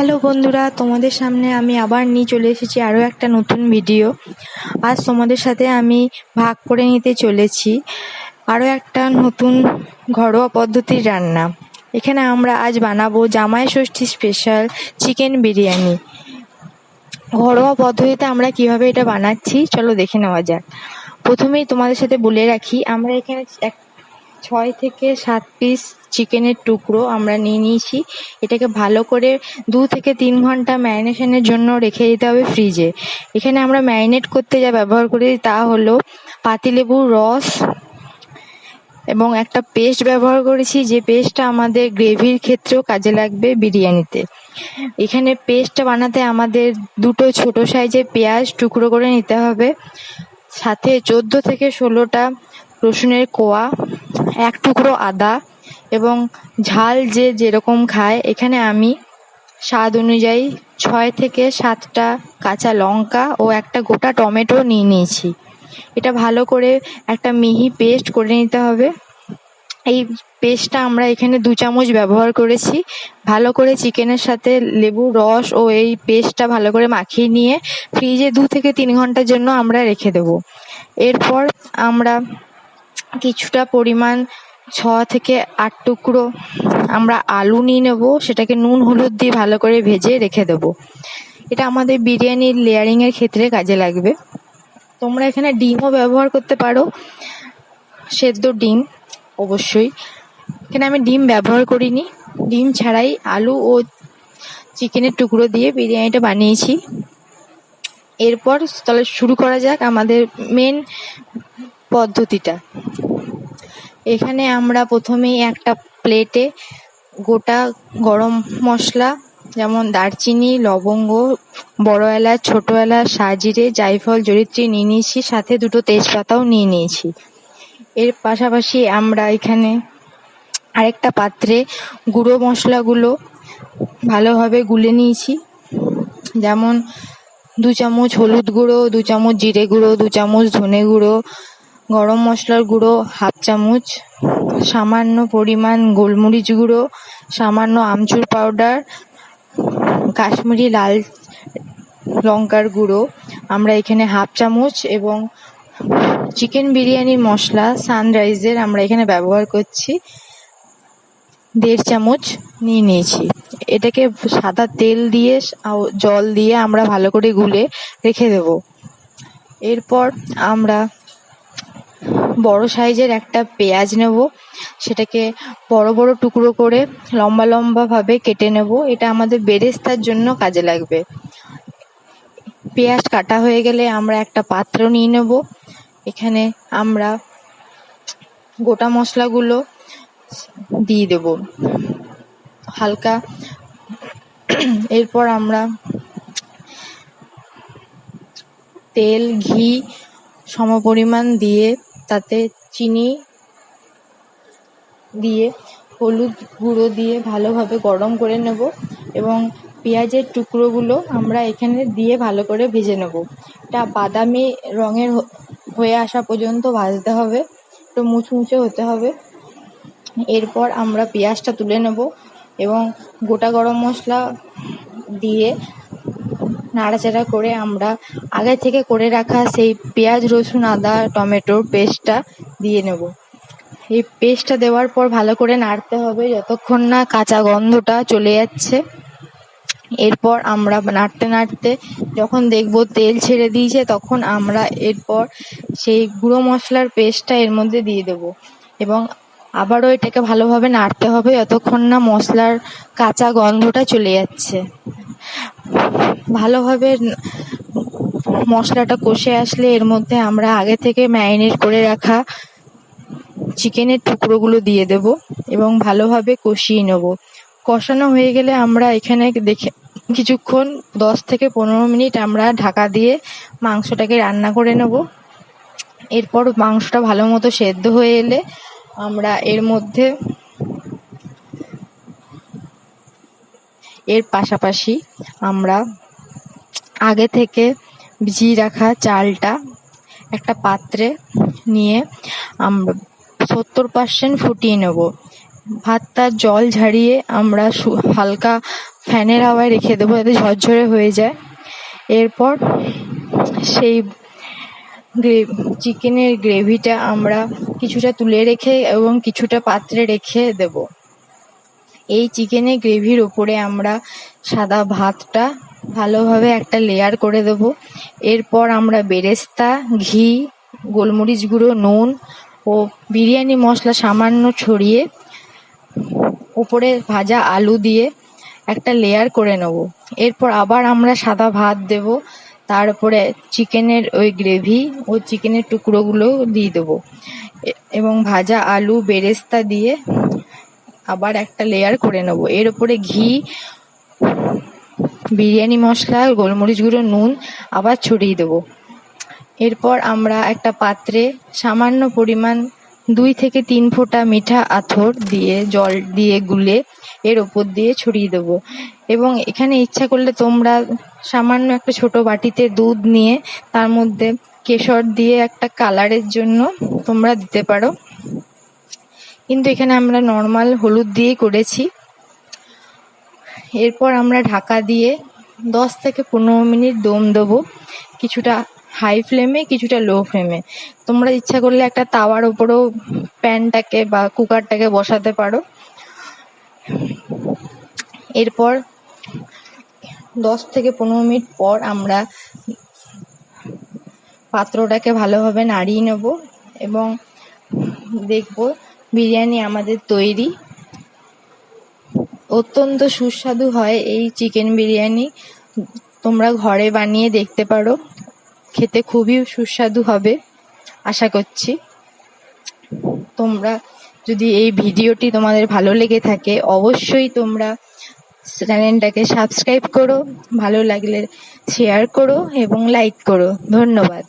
Hello বন্ধুরা, তোমাদের সামনে আমি আবার নিয়ে চলে এসেছি আরও একটা নতুন ভিডিও। আজ তোমাদের সাথে আমি ভাগ করে নিতে চলেছি আরও একটা নতুন ঘরোয়া পদ্ধতির রান্না। এখানে আমরা আজ বানাবো জামাই ষষ্ঠী স্পেশাল চিকেন বিরিয়ানি। ঘরোয়া পদ্ধতিতে আমরা কীভাবে এটা বানাচ্ছি, চলো দেখে নেওয়া যাক। প্রথমেই তোমাদের সাথে বলে রাখি, আমরা এখানে এক, ছয় থেকে সাত পিস চিকেনের টুকরো আমরা নিয়ে নিয়েছি। এটাকে ভালো করে দু থেকে তিন ঘণ্টা ম্যারিনেশনের জন্য রেখে দিতে হবে ফ্রিজে। এখানে আমরা ম্যারিনেট করতে যা ব্যবহার করি তা হলো পাতিলেবুর রস এবং একটা পেস্ট ব্যবহার করেছি। যে পেস্টটা আমাদের গ্রেভির ক্ষেত্রেও কাজে লাগবে বিরিয়ানিতে। এখানে পেস্টটা বানাতে আমাদের দুটো ছোট সাইজের পেঁয়াজ টুকরো করে নিতে হবে। সাথে চোদ্দ থেকে ষোলোটা রসুনের কোয়া, এক টুকরো আদা এবং ঝাল যে যেরকম খায়, এখানে আমি স্বাদ অনুযায়ী ছয় থেকে সাতটা কাঁচা লঙ্কা ও একটা গোটা টমেটো নিয়ে নিয়েছি। এটা ভালো করে একটা মিহি পেস্ট করে নিতে হবে। এই পেস্টটা আমরা এখানে দু চামচ ব্যবহার করেছি। ভালো করে চিকেনের সাথে লেবুর রস ও এই পেস্টটা ভালো করে মাখিয়ে নিয়ে ফ্রিজে দু থেকে তিন ঘণ্টার জন্য আমরা রেখে দেবো। এরপর আমরা কিছুটা পরিমাণ ছ থেকে আট টুকরো আমরা আলু নিয়ে নেব, সেটাকে নুন, হলুদ দিয়ে ভালো করে ভেজে রেখে দেব। এটা আমাদের বিরিয়ানির লেয়ারিংয়ের ক্ষেত্রে কাজে লাগবে। তোমরা এখানে ডিমও ব্যবহার করতে পারো, সেদ্ধ ডিম, অবশ্যই। এখানে আমি ডিম ব্যবহার করিনি। ডিম ছাড়াই আলু ও চিকেনের টুকরো দিয়ে বিরিয়ানিটা বানিয়েছি। এরপর তাহলে শুরু করা যাক আমাদের মেন পদ্ধতিটা। এখানে আমরা প্রথমেই একটা প্লেটে গোটা গরম মশলা, যেমন দারচিনি, লবঙ্গ, বড় এলাচ, ছোট এলাচ, সাজিরে, জায়ফল জরিত্রী নিয়ে নিয়েছি সাথে দুটো তেজপাতাও নিয়ে নিয়েছি। এর পাশাপাশি আমরা এখানে আরেকটা পাত্রে গুঁড়ো মশলাগুলো ভালোভাবে গুলে নিয়েছি। যেমন দু চামচ হলুদ গুঁড়ো, দু চামচ জিরে গুঁড়ো, দু চামচ ধনে গুঁড়ো গরম মশলার গুঁড়ো হাফ চামচ, সামান্য পরিমাণ গোলমরিচ গুঁড়ো, সামান্য আমচুর পাউডার কাশ্মীরি লাল লঙ্কার গুঁড়ো। আমরা এখানে হাফ চামচ এবং চিকেন বিরিয়ানি মশলা সানরাইজের আমরা এখানে ব্যবহার করছি। দেড় চামচ নিয়ে নিয়েছি। এটাকে সাদা তেল দিয়ে জল দিয়ে আমরা ভালো করে গুলে রেখে দেব। এরপর আমরা বড় সাইজের একটা পেঁয়াজ নেব। সেটাকে বড় বড় টুকরো করে লম্বা লম্বা ভাবে কেটে নেব। এটা আমাদের বেরেস্তার জন্য কাজে লাগবে। পেঁয়াজ কাটা হয়ে গেলে আমরা একটা পাত্র নিয়ে নেব। এখানে আমরা গোটা মশলাগুলো দিয়ে দেব। হালকা এরপর আমরা তেল, ঘি সমপরিমাণ দিয়ে তাতে চিনি দিয়ে, হলুদ গুঁড়ো দিয়ে ভালোভাবে গরম করে নেব এবং পেঁয়াজের টুকরোগুলো আমরা এখানে দিয়ে ভালো করে ভেজে নেব। এটা বাদামি রঙের হয়ে আসা পর্যন্ত ভাজতে হবে। একটু মুচমুচে হতে হবে। এরপর আমরা পেঁয়াজটা তুলে নেব এবং গোটা গরম মশলা দিয়ে নাড়াচাড়া করে আমরা আগে থেকে করে রাখা সেই পেঁয়াজ, রসুন, আদা, টমেটোর পেস্টটা দিয়ে নেব। এই পেস্টটা দেওয়ার পর ভালো করে নাড়তে হবে যতক্ষণ না কাঁচা গন্ধটা চলে যাচ্ছে। এরপর আমরা নাড়তে নাড়তে যখন দেখব তেল ছেড়ে দিয়েছে তখন আমরা এরপর সেই গুঁড়ো মশলার পেস্টটা এর মধ্যে দিয়ে দেব এবং আবারও এটাকে ভালোভাবে নাড়তে হবে যতক্ষণ না মশলার কাঁচা গন্ধটা চলে যাচ্ছে। ভালোভাবে মশলাটা কষে আসলে এর মধ্যে আমরা আগে থেকে ম্যারিনেট করে রাখা চিকেনের টুকরোগুলো দিয়ে দেব এবং ভালোভাবে কষিয়ে নেব। কষানো হয়ে গেলে আমরা এখানে দেখে কিছুক্ষণ, দশ থেকে পনেরো মিনিট আমরা ঢাকা দিয়ে মাংসটাকে রান্না করে নেব। এরপর মাংসটা ভালো মতো সেদ্ধ হয়ে এলে আমরা এর মধ্যে এর পাশাপাশি আমরা আগে থেকে ভিজিয়ে রাখা চালটা একটা পাত্রে নিয়ে আমরা সত্তর পার্সেন্ট ফুটিয়ে নেব। ভাতটা জল ঝাড়িয়ে আমরা হালকা ফ্যানের হাওয়ায় রেখে দেবো যাতে ঝরঝরে হয়ে যায়। এরপর সেই চিকেনের গ্রেভিটা আমরা কিছুটা তুলে রেখে এবং কিছুটা পাত্রে রেখে দেব। এই চিকেনের গ্রেভির ওপরে আমরা সাদা ভাতটা ভালোভাবে একটা লেয়ার করে দেব। এরপর আমরা বেরেস্তা, ঘি, গোলমরিচ গুঁড়ো, নুন ও বিরিয়ানি মশলা সামান্য ছড়িয়ে উপরে ভাজা আলু দিয়ে একটা লেয়ার করে নেব। এরপর আবার আমরা সাদা ভাত দেব। তার উপরে চিকেনের ওই গ্রেভি ও চিকেনের টুকরোগুলো দিয়ে দেবো। এবং ভাজা আলু, বেরেস্তা দিয়ে আবার একটা লেয়ার করে নেব। এর উপরে ঘি, বিরিয়ানি মশলা, গোলমরিচ গুঁড়ো, নুন আবার ছড়িয়ে দেবো। এরপর আমরা একটা পাত্রে সামান্য পরিমাণ দুই থেকে তিন ফোঁটা মিঠা আথর দিয়ে জল দিয়ে গুলে এর ওপর দিয়ে ছড়িয়ে দেবো। এবং এখানে ইচ্ছা করলে তোমরা সামান্য একটা ছোট বাটিতে দুধ নিয়ে তার মধ্যে কেশর দিয়ে একটা কালারের জন্য তোমরা দিতে পারো। কিন্তু এখানে আমরা নর্মাল হলুদ দিয়েই করেছি। এরপর আমরা ঢাকা দিয়ে দশ থেকে পনেরো মিনিট দম দেবো কিছুটা হাই ফ্লেমে কিছুটা লো ফ্লেমে তোমরা ইচ্ছা করলে একটা তাওয়ার উপরেও প্যানটাকে বা কুকারটাকে বসাতে পারো। এরপর দশ থেকে পনেরো মিনিট পর আমরা পাত্রটাকে ভালোভাবে নাড়িয়ে নেব এবং দেখব বিরিয়ানি আমাদের তৈরি। অত্যন্ত সুস্বাদু হয় এই চিকেন বিরিয়ানি। তোমরা ঘরে বানিয়ে দেখতে পারো। খেতে খুবই সুস্বাদু হবে, আশা করছি। তোমরা যদি এই ভিডিওটি তোমাদের ভালো লেগে থাকে, অবশ্যই তোমরা চ্যানেলটাকে সাবস্ক্রাইব করো, ভালো লাগলে শেয়ার করো এবং লাইক করো। ধন্যবাদ।